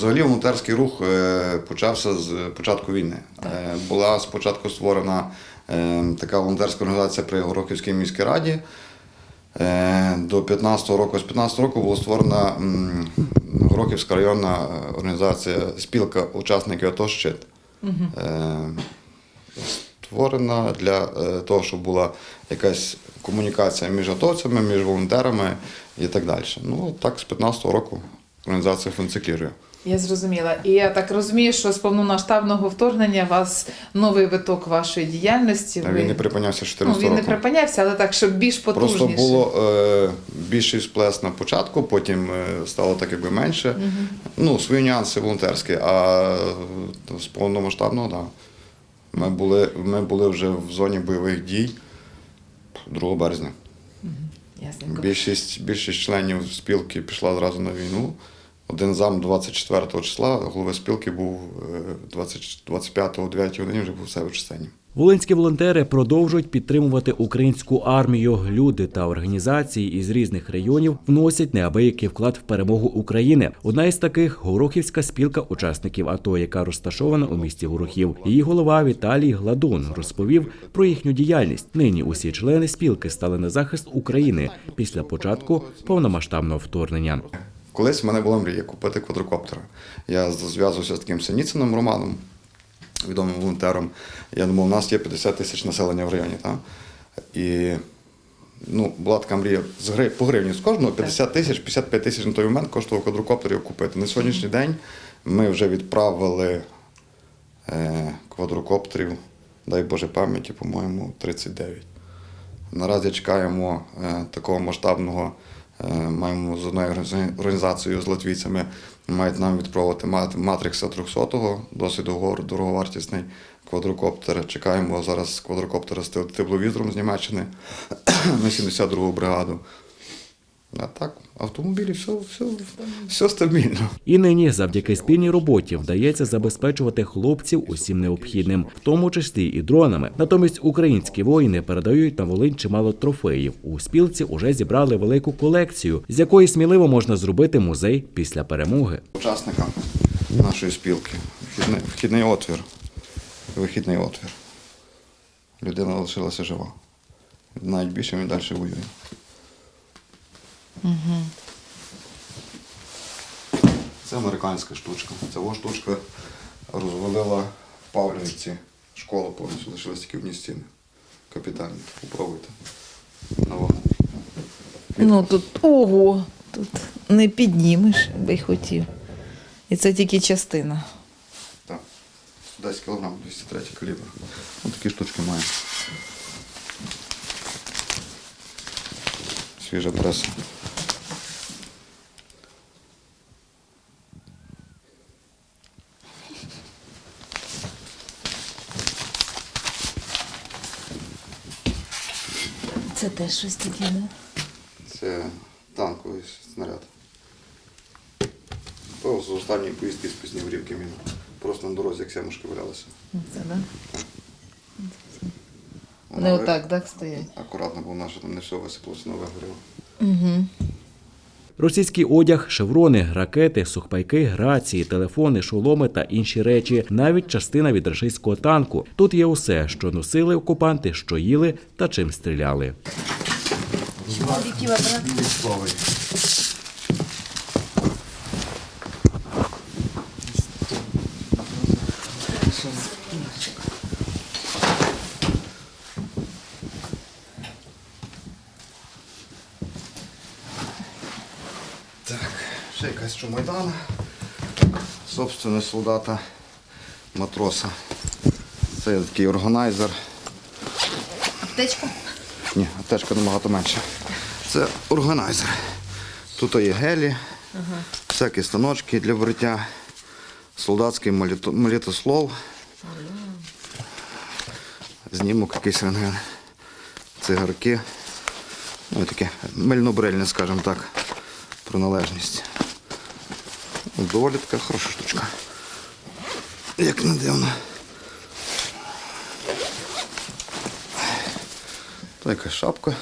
Взагалі волонтерський рух е, почався з початку війни. Е, Була спочатку створена е, така волонтерська організація при Горохівській міській раді. До 15-го року, з 15-го року була створена Горохівська районна організація спілка учасників АТО «Щит». Е, Створена для того, щоб була якась комунікація між атовцями, між волонтерами і так далі. Ну, так з 15-го року організація функціонує. Я зрозуміла. І я так розумію, що з повномасштабного вторгнення у вас новий виток вашої діяльності. Ви- Він не припинявся з ну, він не припинявся, але так, щоб більш потужніше. Просто було е, більший сплес на початку, потім е, стало так якби менше. Ну, свої нюанси волонтерські, а е, з повномасштабного, так. Да. Ми були, ми були вже в зоні бойових дій 2 березня. Ясненько. Більшість, більшість членів спілки пішла зразу на війну. Один зам 24 числа, голови спілки був е, 20, 25-го, 9 годині вже був в себе в. Волинські волонтери продовжують підтримувати українську армію. Люди та організації із різних районів вносять неабиякий вклад в перемогу України. Одна із таких Горохівська спілка учасників АТО, яка розташована у місті Горохів. Її голова Віталій Гладун розповів про їхню діяльність. Нині усі члени спілки стали на захист України після початку повномасштабного вторгнення. Колись в мене була мрія купити квадрокоптер. Я зв'язувався з таким Синіцином Романом, відомим волонтером. Я думав, у нас є 50 тисяч населення в районі. Так? І ну, була така мрія з гри, по гривні з кожного 50 тисяч, 55 тисяч на той момент коштував квадрокоптер його купити. На сьогоднішній день ми вже відправили е, квадрокоптерів, дай Боже пам'яті, по-моєму, 39. Наразі чекаємо е, такого масштабного. Е, Маємо з одною організа- організацією з латвійцями мають нам відправити матрикса 300-го, досить дороговартісний квадрокоптер. Чекаємо зараз квадрокоптера з тепловізором з Німеччини на 72-го бригаду. А так, автомобілі, все, все, все стабільно. І нині, завдяки спільній роботі, вдається забезпечувати хлопців усім необхідним, в тому числі і дронами. Натомість українські воїни передають на Волинь чимало трофеїв. У спілці уже зібрали велику колекцію, з якої сміливо можна зробити музей після перемоги. Учасникам нашої спілки. Вхідний, вхідний отвір. Вихідний отвір. Людина лишилася жива. Навіть більше він далі воює. Це американська штучка. Ця штучка розвалила в Павлівці школу повністю, лишились тільки одні стіни. Капітальні. Попробуйте. На вагу. Ну тут ого, тут не піднімеш, би й хотів. І це тільки частина. Так. 10 кг, 203 калібр. Ось такі штучки має. Свіжа преса. Це теж щось таке, не? Це танковий снаряд. То з останньої поїздки з Пісніврівки він просто на дорозі як сямушки валялися. Це, да? Вона Вони отак, так, стоять. Акуратно, бо наша там не все висипалося, не вигоріло. Угу. Російський одяг, шеврони, ракети, сухпайки, рації, телефони, шоломи та інші речі, навіть частина від рашистського танку. Тут є усе, що носили окупанти, що їли та чим стріляли. Військовий. Так, якась чумайдана. Собственно, солдата, матроса. Це такий органайзер. Аптечка? Ні, аптечка набагато менше. Це органайзер. Тут є гелі, всякі станочки для бриття, солдатський моліто- молитослов, знімок якийсь рентген, цигарки. Ну і таке мильнобрильне, скажімо так, приналежність. Доволі така хороша штучка. Як не дивно. Та якась шапка,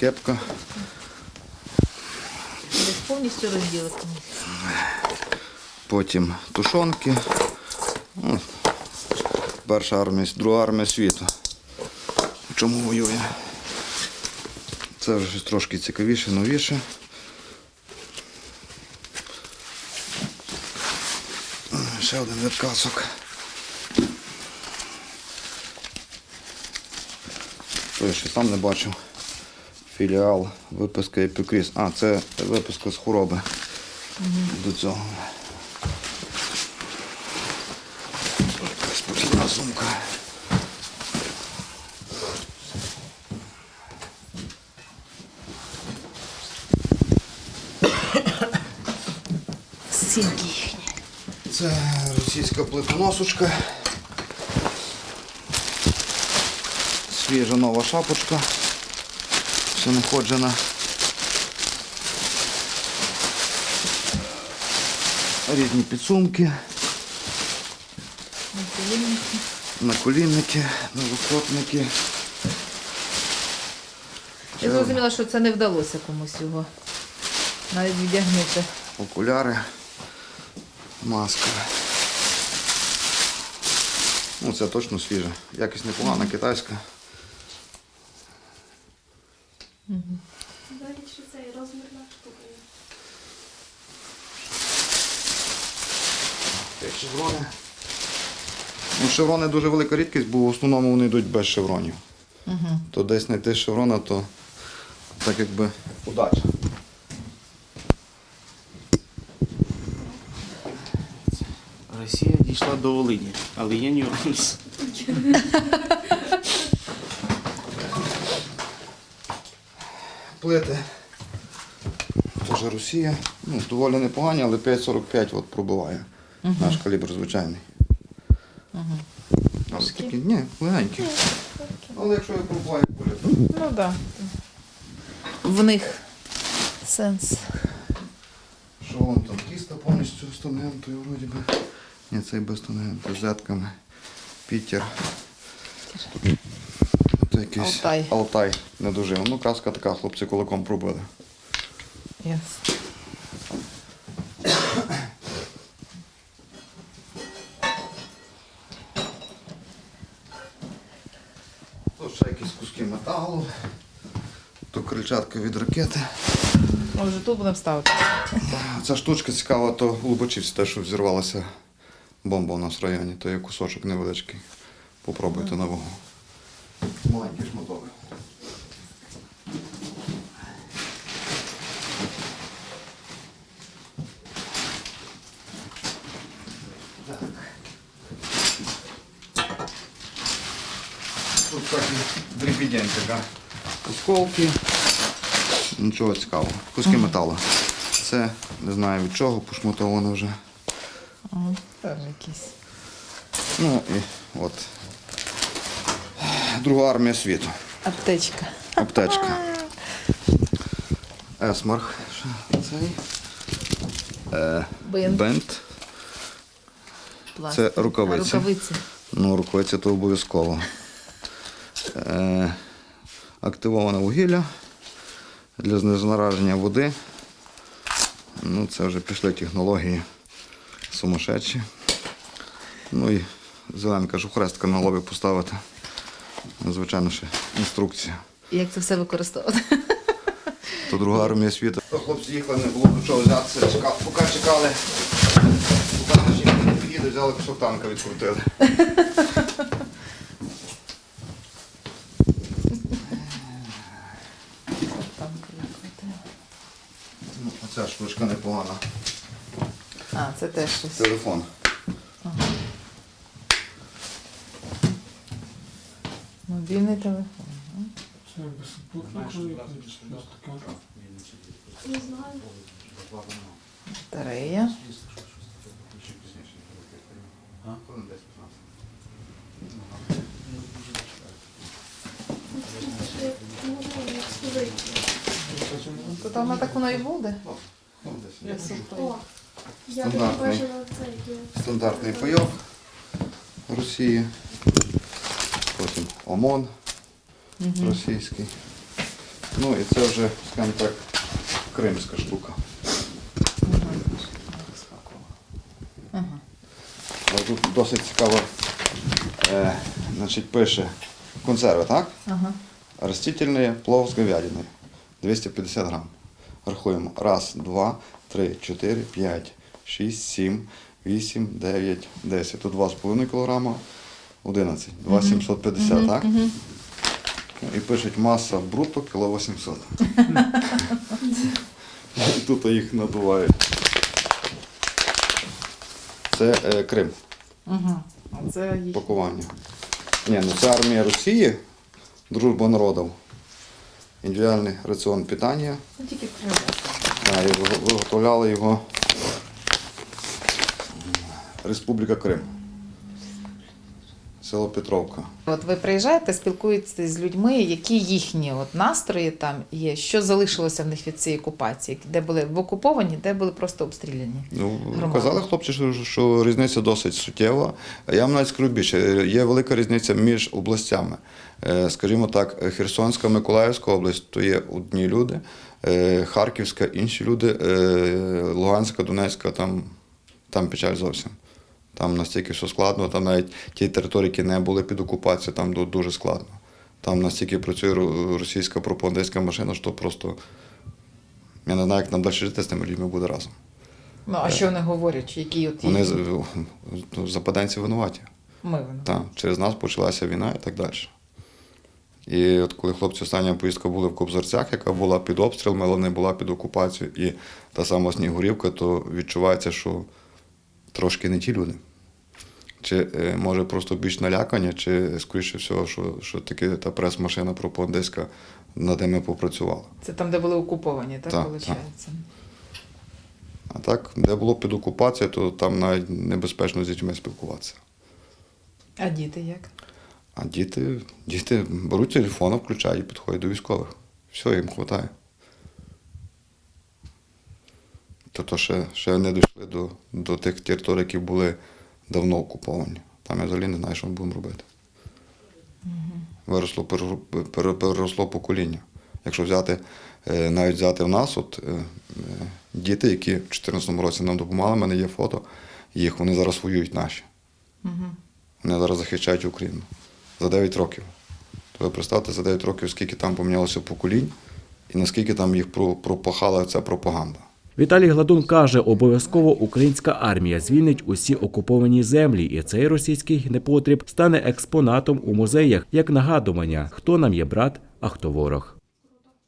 кепка. Повністю розділити. Потім тушонки. Ну, Перша армія, друга армія світу. В чому воює? Це вже трошки цікавіше, новіше. Ще один вид касок. Той, що сам не бачив. Філіал виписка епікріз. А, це виписка з хвороби. До цього. Спокійна сумка. Їхні. Це російська плитоносочка. Свіжа нова шапочка. Ще не ходжена. Різні підсумки. Наколінники, новокотники. Я зрозуміла, що це не вдалося комусь його навіть віддягнути. окуляри, маска. Ну, це точно свіже. Якість непогана, китайська. Далі що цей розмірна штука. є. Шеврони. Ну, шеврони дуже велика рідкість, бо в основному вони йдуть без шевронів. Угу. То десь знайти шеврона, то так якби удача. Дійшла до Волині, але є нюанс. Плити. Теж Росія. Ну, доволі непогані, але 5,45 от пробиває. Наш калібр звичайний. Але такі, ні, легенькі. Але якщо я пробуваю політ, Ну так. Да. В них сенс. що вон там кіста повністю з тангентою, вроді би. Ні, цей без тангенту, з зетками. Пітер. Це якийсь Алтай. Алтай не дуже. Ну, краска така, хлопці кулаком пробили. Ясно. Тут ще якісь куски металу. То крильчатка від ракети. Може, тут будемо ставити. Ця штучка цікава, то Лубачівці те, що взірвалася бомба у нас в районі, то є кусочок невеличкий. Попробуйте на вагу. Маленький шматок. Тут такі дрібіденька. Осколки. Нічого цікавого. Куски металу. Це не знаю від чого, пошматовано вже. Теж якісь. Ну і от. Друга армія світу. Аптечка. Аптечка. Есмарх. Цей. Е, бинт. Це рукавиці. А рукавиці. Ну, рукавиці то обов'язково. Е, активоване вугілля для знезараження води. Ну, це вже пішли технології сумасшедші. Ну і зеленка жухрестка на лобі поставити. Ну, Звичайно, ще інструкція. І Як це все використовувати? То друга армія світу. То хлопці їхали, не було до чого взятися. Чекали, поки чекали, поки наші не під'їде, взяли кусок танка відкрутили. Ну, оця штучка непогана. А, це теж щось. Телефон. Мобільний телефон. Не знаю. Батарея. Як служити. То там вона так воно і буде. Ну, десь Стандартний стандартний пайок Росії, потім ОМОН російський. Ну і це вже, скажімо так, кримська штука. Тут досить цікаво е, значить, пише консерви, так? Ага. Растительні плов з говядиною 250 грам. Рахуємо. Раз, два, три, чотири, п'ять, шість, сім, вісім, дев'ять, десять. Тут 2,5 кг, 11. 2,750, так? І пишуть маса бруто кіло 800. І тут їх надувають. Це е, Крим, Угу. А це їх. пакування. Ні, ну це армія Росії, дружба народів. Індивідуальний раціон питання. Ну, тільки привезли. Да, і виго- виготовляли його Республіка Крим. Село Петровка. От ви приїжджаєте, спілкуєтеся з людьми, які їхні от настрої там є, що залишилося в них від цієї окупації, де були в окуповані, де були просто обстріляні. Ну, казали хлопці, що, що різниця досить суттєва. Я вам навіть скажу більше, є велика різниця між областями. Е, Скажімо так, Херсонська, Миколаївська область то є одні люди, Харківська інші люди, е, Луганська, Донецька, там, там печаль зовсім. Там настільки все складно, там навіть ті території, які не були під окупацією, там дуже складно. Там настільки працює російська пропагандистська машина, що просто я не знаю, як нам далі жити з тими людьми буде разом. Ну а що вони говорять? Які от Вони ну, западенці винуваті. ми вони. Так, через нас почалася війна і так далі. І от коли хлопці остання поїздка були в Кобзарцях, яка була під обстрілами, але не була під окупацією, і та сама Снігурівка, то відчувається, що трошки не ті люди. Чи е, може просто більш налякані, чи скоріше всього, що, що таки та прес-машина пропагандистська над ними попрацювала. Це там, де були окуповані, так, Так, виходить? А так, де було під окупацією, то там навіть небезпечно з дітьми спілкуватися. А діти як? А діти, діти беруть телефон, включають і підходять до військових. Все, їм вистачає. Тобто ще, ще не дійшли до, до тих територій, які були давно окуповані. Там я взагалі не знаю, що ми будемо робити. Виросло, переросло покоління. Якщо взяти, е, навіть взяти в нас, от е, е, діти, які в 2014 році нам допомагали, в мене є фото їх, вони зараз воюють наші. Вони зараз захищають Україну за 9 років. То ви представте, за 9 років, скільки там помінялося поколінь, і наскільки там їх пропахала ця пропаганда. Віталій Гладун каже, обов'язково українська армія звільнить усі окуповані землі, і цей російський непотріб стане експонатом у музеях як нагадування, хто нам є брат, а хто ворог.